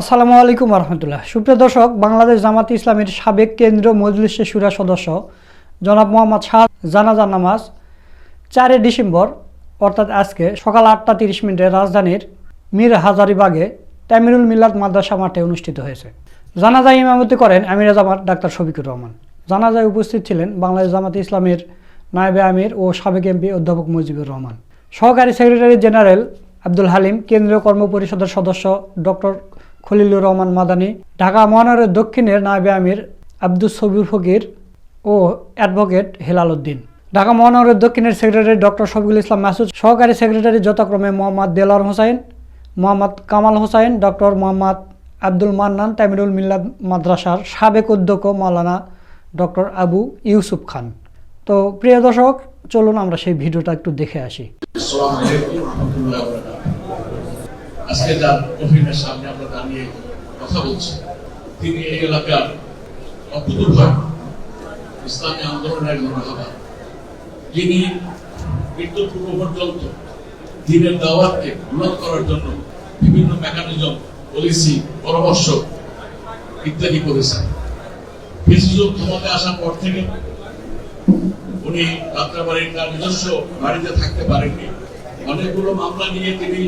আসসালামু আলাইকুম রহমতুল্লাহ সুপ্রিয় দর্শক, বাংলাদেশ জামাত ইসলামের সাবেক কেন্দ্রীয় মজলিসের সুরা সদস্য জনাব মোহাম্মদ শাহ জানাজা নামাজ চারই ডিসেম্বর, অর্থাৎ আজকে সকাল আটটা তিরিশ মিনিটে রাজধানীর মীর হাজারিবাগে তামিরুল মিল্লাত মাদ্রাসা মাঠে অনুষ্ঠিত হয়েছে। জানাজায় ইমামতি করেন আমির জামাত ডাক্তার শফিকুর রহমান। জানাজায় উপস্থিত ছিলেন বাংলাদেশ জামাত ইসলামের নায়েবে আমির ও সাবেক এমপি অধ্যাপক মুজিবুর রহমান। সহকারী সেক্রেটারি জেনারেল আব্দুল হালিম, কেন্দ্রীয় কর্ম পরিষদের সদস্য ডক্টর খলিলুর রহমান মাদানী, ঢাকা মহানগরের দক্ষিণের নায়বে আমির আব্দুল সবির ফকির ও অ্যাডভোকেট হেলাল উদ্দিন। ঢাকা মহানগরের দক্ষিণের সেক্রেটারি ডক্টর শফিকুল ইসলাম মাসুদ, সহকারী সেক্রেটারি যথাক্রমে মোহাম্মদ দেলার হোসাইন, মোহাম্মদ কামাল হোসাইন ডক্টর মোহাম্মদ আব্দুল মান্নান, তামিরুল মিল্লাদ মাদ্রাসার সাবেক অধ্যক্ষ মাওলানা ডক্টর আবু ইউসুফ খান। তো প্রিয় দর্শক, চলুন আমরা সেই ভিডিওটা একটু দেখে আসি। আজকে যার অফিসের সামনে আমরা দাঁড়িয়ে কথা বলছি। তিনি এই এলাকার অকুতুভয় ইসলামী আন্দোলনের একজন রাহাবা যিনি মৃত্যুর পূর্ব পর্যন্ত দিনের দাওয়াতকে উন্নত করার জন্য বিভিন্ন মেকানিজম পলিসি পরামর্শ ইত্যাদি করেছেন। ফেসিজম ক্ষমতায় আসার পর থেকে উনি যাত্রাবাড়ির তার নিজস্ব বাড়িতে থাকতে পারেননি। অনেকগুলো মামলা নিয়ে তিনি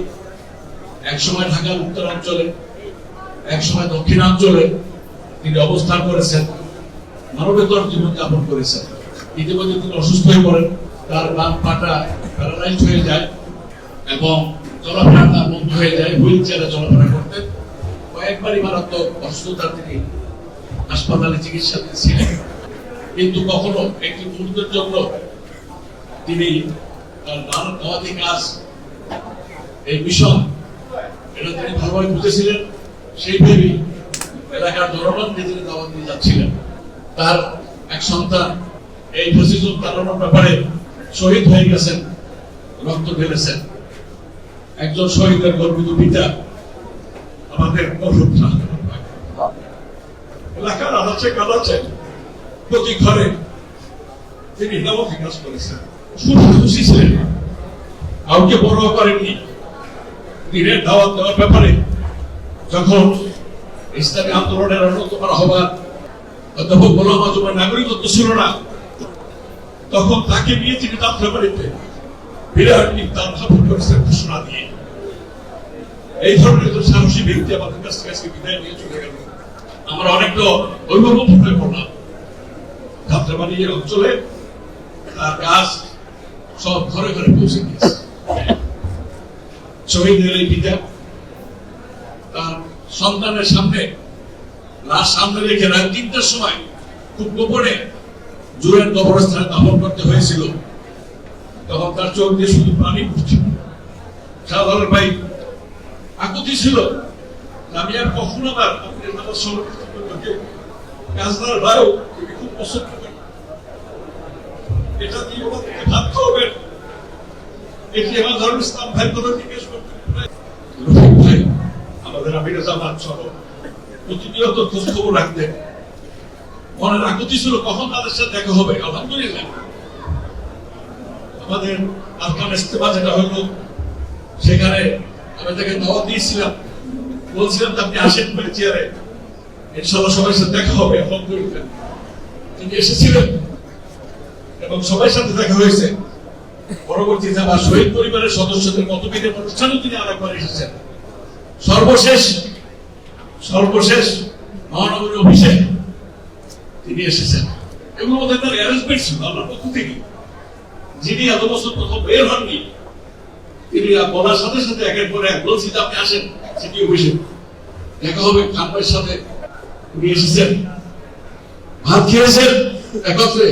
একসময় ঢাকার উত্তরাঞ্চলে, একসময় দক্ষিণাঞ্চলে তিনি অবস্থান করেছেন, মানবেতর জীবনযাপন করেছেন। ইতিমধ্যে তিনি অসুস্থ হয়ে পড়েন, তার বাম পাটা প্যারালাইজড হয়ে যায় এবং চলাফেরা তার বন্ধ হয়ে যায়, হুইল চেয়ারে চলাফেরা করতেন কয়েকবারই মারাত্মক অসুস্থতার তিনি হাসপাতালে চিকিৎসা ছিলেন কিন্তু কখনো একটি মুহূর্তের জন্য তিনি তার দাওয়াতি কাজ এই মিশন এটা তিনি ভালোভাবে বুঝেছিলেন, সেই ভেবেই এলাকার জনগণকে তিনি দাওয়াত দিয়ে যাচ্ছিলেন। তার এক সন্তান এই ফসিজম চালানোর ব্যাপারে শহীদ হয়ে গেছেন, রক্ত ঢেলেছেন। একজন শহীদের গর্বিত পিতা আমাদের অভ্যুত্থান এলাকার আনাচে কানাচে প্রতি ঘরে তিনি নামকে কাজ করেছেন। শুধু খুশি ছিলেন। কাউকে বড় করেননি। দিনের দাওয়াত দেওয়ার ব্যাপারে যখন ইসলামী আন্দোলনের অন্যতম আহ্বান অধ্যাপক গোলাম আজমের নাগরিকত্ব ছিল না, তখন তাকে নিয়ে তিনি যাত্রাবাড়িতে বিরাট ইফতার সফর করেছেন ঘোষণা দিয়ে এই ধরনের একজন সাহসী ব্যক্তি আমাদের কাছ থেকে আজকে বিদায় নিয়ে চলে গেল। আমরা অনেকটা অভিভাবক হয়ে পড়লাম। যাত্রাবাড়ি অঞ্চলে তার কাজ সব ঘরে ঘরে পৌঁছে গিয়েছে। শহীদের এই পিতা তার সন্তানের সামনে লাশ সামনে রেখে রাত তিনটার সময় খুব গোপনে জুয়ের কবরস্থানে দাফন করতে হয়েছিল। তখন তার চোখ দিয়ে শুধু পানি পড়ছিল। সাধারণ ভাই, আকুতি ছিল আমি আর কখনো নামাজ সমর্পিত কাজদার ভাইও খুব পছন্দ করেন এটা দিয়ে ভাবতে হবে আমাদের আমির ছিল, কখন তাদের সাথে দেখা হবে? আলহামদুলিল্লাহ। আমাদের আফগান যেটা হলো, সেখানে আমি তাকে দাওয়াত দিয়েছিলাম। বলছিলাম আপনি আসেন করে চেয়ারে। ইনশাল্লাহ সবার সাথে দেখা হবে, আলহামদুলিল্লাহ। তিনি এসেছিলেন এবং সবার সাথে দেখা হয়েছে। পরবর্তীতে আমার শহীদ পরিবারের সদস্যদের মতবিদের অনুষ্ঠানেও তিনি আরেকবার এসেছেন। সর্বশেষ সর্বশেষ মহানগরী অফিসে তিনি এসেছেন। এগুলো মধ্যে তার অ্যারেঞ্জমেন্ট ছিল আমার পক্ষ থেকে। যিনি এত বছর প্রথম বের হননি, তিনি বলার সাথে সাথে একের পরে এক বলছি আপনি আসেন সিটি অফিসে। দেখা হবে, খান ভাইয়ের সাথে উনি এসেছেন। ভাত খেয়েছেন, একত্রে।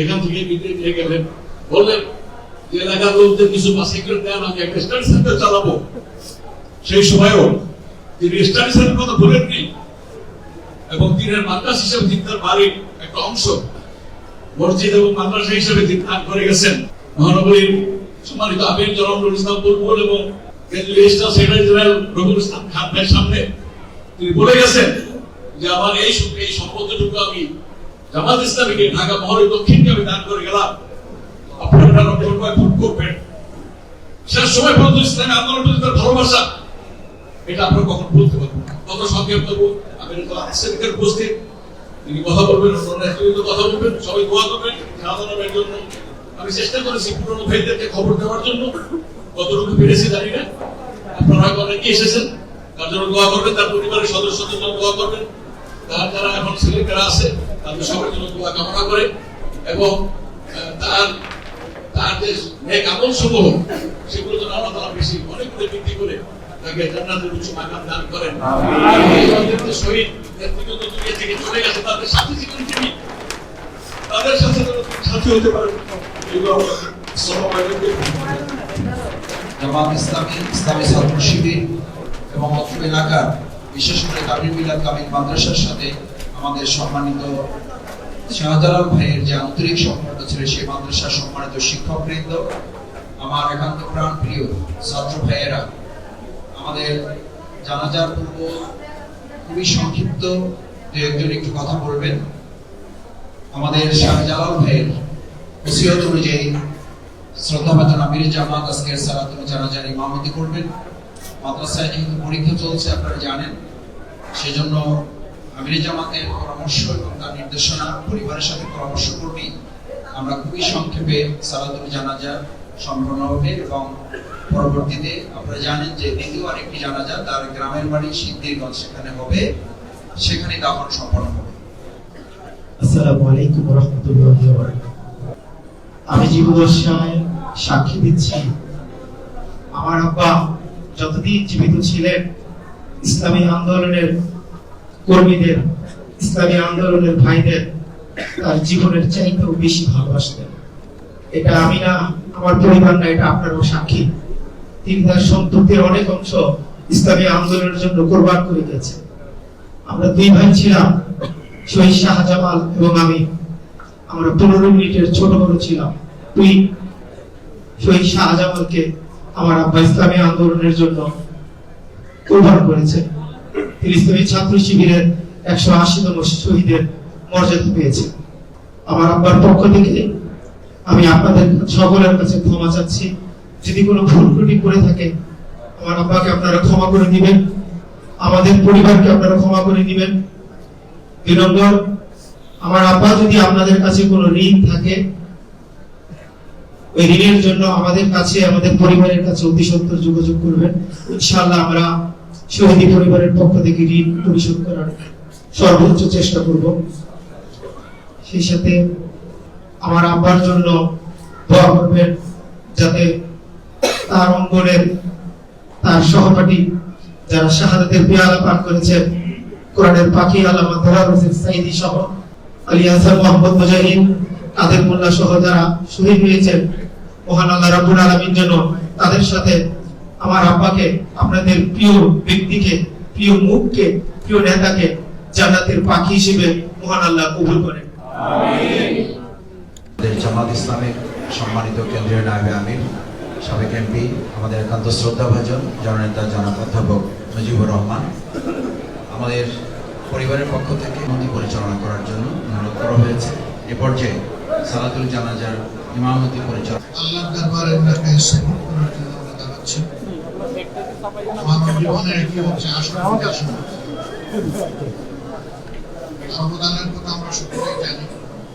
এখান থেকে বিদায় নিয়ে গেলেন। বললেন যে এলাকার লোকদের কিছু দেন আমি একটা স্টাডি সেন্টার চালাবো। সেই সময়ও তিনি স্টাডি সেন্টার কথা বলেননি এবং দিনের মাদ্রাস হিসেবে তিনি তার বাড়ির একটা অংশ মসজিদ এবং মাদ্রাসা হিসেবে করে গেছেন। মহানগরীর সম্মানিত ইসলাম বুলবুল এবং কেন্দ্রীয় জেনারেল রবিউল ইসলাম সামনে তিনি বলে গেছেন যে, আমার এই এই সম্পদটুকু আমি জামাত ইসলামীকে ঢাকা মহানগরী দক্ষিণকে আমি দান করে গেলাম। রক্ষণ ভোট করবেন। শেষ সময় পর্যন্ত ইসলামী আন্দোলন প্রতি তার ভালোবাসা, এটা আমরা কখন বলতে পারব কত সংক্ষেপ করব? আমি এখানে উপস্থিত। তিনি কথা বলবেন অন্য কথা বলবেন, সবাই দোয়া করবেন সাধারণের জন্য। আমি চেষ্টা করেছি পুরনো ভাইদেরকে খবর দেওয়ার জন্য। কতটুকু পেরেছি জানি না। আপনারা অনেকে এসেছেন। তার জন্য দোয়া করবেন, তার পরিবারের সদস্যদের জন্য দোয়া করবেন। তার যারা এখন ছেলেমেয়েরা আছে, তাদের সবার জন্য দোয়া কামনা করে। এবং তার তার যে নেক আমল সমূহ সেগুলো যেন আল্লাহ তাআলা বেশি অনেক করে বৃদ্ধি করে তাকে জান্নাতের উচ্চ মাকাম দান করেন। শহীদ নেতৃত্ব দুনিয়া থেকে চলে গেছে তাদের সাথে জীবন তিনি তাদের সাথে সাথী হতে পারেন এগুলো জামাত ইসলামী ইসলামী ছাত্র শিবির এবং অত্র এলাকার বিশেষ করে কাবির মিলাদ কামিল মাদ্রাসার সাথে আমাদের সম্মানিত শাহজালাল ভাইয়ের যে আন্তরিক সম্পর্ক ছিল সেই মাদ্রাসার সম্মানিত শিক্ষকবৃন্দ, আমার একান্ত প্রাণ প্রিয় ছাত্র ভাইয়েরা, আমাদের জানাজার পূর্ব খুবই সংক্ষিপ্ত দু একজন একটু কথা বলবেন। আমাদের শাহজালাল ভাইয়ের ওসিয়ত অনুযায়ী শ্রদ্ধাভাজন আমির জামাত আজকের সালাতুল জানাজার ইমামতি করবেন। মাদ্রাসায় যেহেতু পরীক্ষা চলছে, আপনারা জানেন, সেজন্য আমির জামাতের পরামর্শ এবং তার নির্দেশনা পরিবারের সাথে পরামর্শ করবি। আমরা খুবই সংক্ষেপে সালাতুল জানাজা সম্পন্ন হবে এবং পরবর্তীতে আপনারা জানেন যে দ্বিতীয় আরেকটি জানাজা তার গ্রামের বাড়ি সিদ্ধিরগঞ্জ সেখানে হবে। সেখানে দাফন সম্পন্ন হবে। আসসালামু আলাইকুম রহমতুল্লাহ আমি জীবদশায় সাক্ষী দিচ্ছি। আমার আব্বা যতদিন জীবিত ছিলেন, ইসলামী আন্দোলনের কর্মীদের, ইসলামী আন্দোলনের ভাইদের তার জীবনের চাইতেও বেশি ভালোবাসতেন এটা আমি না, আমার পরিবার না, এটা আপনারও সাক্ষী। তিনি তার সম্পত্তির অনেক অংশ ইসলামী আন্দোলনের জন্য কোরবান করে গেছে আমরা দুই ভাই ছিলাম, শহীদ শাহজামাল এবং আমি। আমরা পনেরো মিনিটের ছোট বড় ছিলাম। তুই শহীদ শাহজামালকে আমার আব্বা ইসলামী আন্দোলনের জন্য কোরবান করেছে। তিনি ইসলামী ছাত্র শিবিরের একশো আশিতম শহীদের মর্যাদা পেয়েছে। আমার আব্বার পক্ষ থেকে আমি আপনাদের সকলের কাছে ক্ষমা চাচ্ছি। যদি কোনো ভুল ত্রুটি করে থাকে, আমার আব্বাকে আপনারা ক্ষমা করে দিবেন। আমাদের পরিবারকে আপনারা ক্ষমা করে দিবেন। দুই নম্বর, আমার আব্বা যদি আপনাদের কাছে কোনো ঋণ থাকে, ওই ঋণের জন্য আমাদের কাছে, আমাদের পরিবারের কাছে অতি সত্তর যোগাযোগ করবেন। ইনশাআল্লাহ আমরা শহীদি পরিবারের পক্ষ থেকে ঋণ পরিশোধ করার সর্বোচ্চ চেষ্টা করব। সেই সাথে আমার আব্বার জন্য দোয়া করবেন যাতে তার অঙ্গনের, তার সহপাঠী যারা শাহাদাতের পেয়ালা পান করেছেন, কোরআনের পাখি আলামা দেওয়ার হোসেন সাইদি সহ আলী হাসান মোহাম্মদ মুজাহিদ কাদের মোল্লা সহ যারা শহীদ হয়েছেন, মহান আল্লাহ রাব্বুল আলামিন যেন তাদের সাথে আমার আব্বাকে আপনাদের প্রিয় ব্যক্তিকে প্রিয় মুখকে প্রিয় নেতাকে জান্নাতের পাখি হিসেবে মহান আল্লাহ কবুল করেন। জামাত ইসলামের সম্মানিত কেন্দ্রীয় নায়বে আমির সাবেক এমপি আমাদের একান্ত শ্রদ্ধাভাজন জননেতা জনাব অধ্যাপক মুজিবুর রহমান। আমাদের পরিবারের পক্ষ থেকে মন্দির পরিচালনা করার জন্য অনুরোধ করা হয়েছে। এ পর্যায়ে সালাতুল জানাজার ইমামতি পরিচালনা আল্লাহর দরবারে ওনাকে সফল করার জন্য আমরা দাঁড়াচ্ছি। মানব জীবনের কি হচ্ছে আসল বিকাশন অবদানের কথা আমরা সকলেই জানি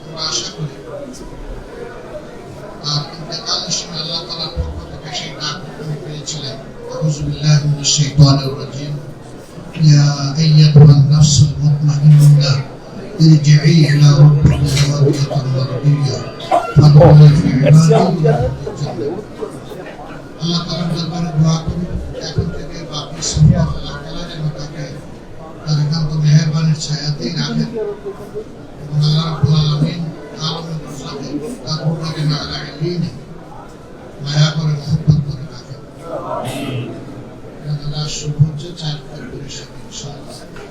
আমরা আশা করি আর ইন্তেকালের সময় আল্লাহ তালার পক্ষ থেকে সেই ডাক তিনি পেয়েছিলেন আউযুবিল্লাহি মিনাশ শাইতানির রাজিম ইয়া আইয়াতুহান নাফসুল মুতমাইন্নাহ ارجعي إلى ربك راضية مرضية فادخلي في عبادي ছায়াতেই রাখেন এবং আল্লাহ আলা ইলিনে মায়া করে মহব্বত করে রাখেন আল্লাহ হচ্ছে চার ফেব্রুয়ারি সাথে ইনশাআল্লাহ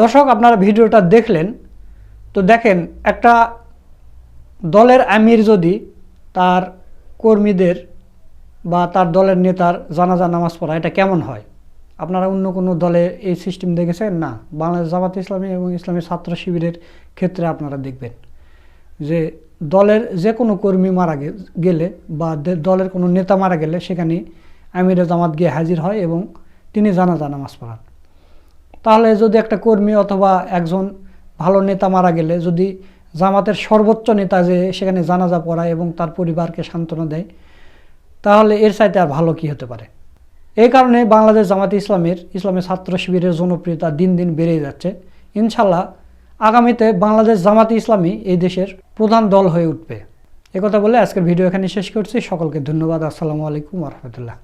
দর্শক, আপনারা ভিডিওটা দেখলেন। তো দেখেন, একটা দলের আমির যদি তার কর্মীদের বা তার দলের নেতার জানাজা, নামাজ পড়া, এটা কেমন হয়? আপনারা অন্য কোনো দলে এই সিস্টেম দেখেছেন? না। বাংলাদেশ জামাত ইসলামী এবং ইসলামী ছাত্র শিবিরের ক্ষেত্রে আপনারা দেখবেন যে দলের যে কোনো কর্মী মারা গেলে বা দলের কোনো নেতা মারা গেলে সেখানে আমিরে জামাত গিয়ে হাজির হয় এবং তিনি জানাজা, নামাজ পড়ান। তাহলে যদি একটা কর্মী অথবা একজন ভালো নেতা মারা গেলে, যদি জামাতের সর্বোচ্চ নেতা যে সেখানে জানাজা পড়ায় এবং তার পরিবারকে সান্ত্বনা দেয়, তাহলে এর চাইতে আর ভালো কি হতে পারে? এই কারণে বাংলাদেশ জামাত ইসলামের ইসলামের ছাত্র শিবিরের জনপ্রিয়তা দিন দিন বেড়ে যাচ্ছে। ইনশাল্লাহ আগামীতে বাংলাদেশ জামাত ইসলামী এই দেশের প্রধান দল হয়ে উঠবে। একথা বলে আজকের ভিডিও এখানে শেষ করছি। সকলকে ধন্যবাদ। আসসালামু আলাইকুম রহমতুল্লাহ।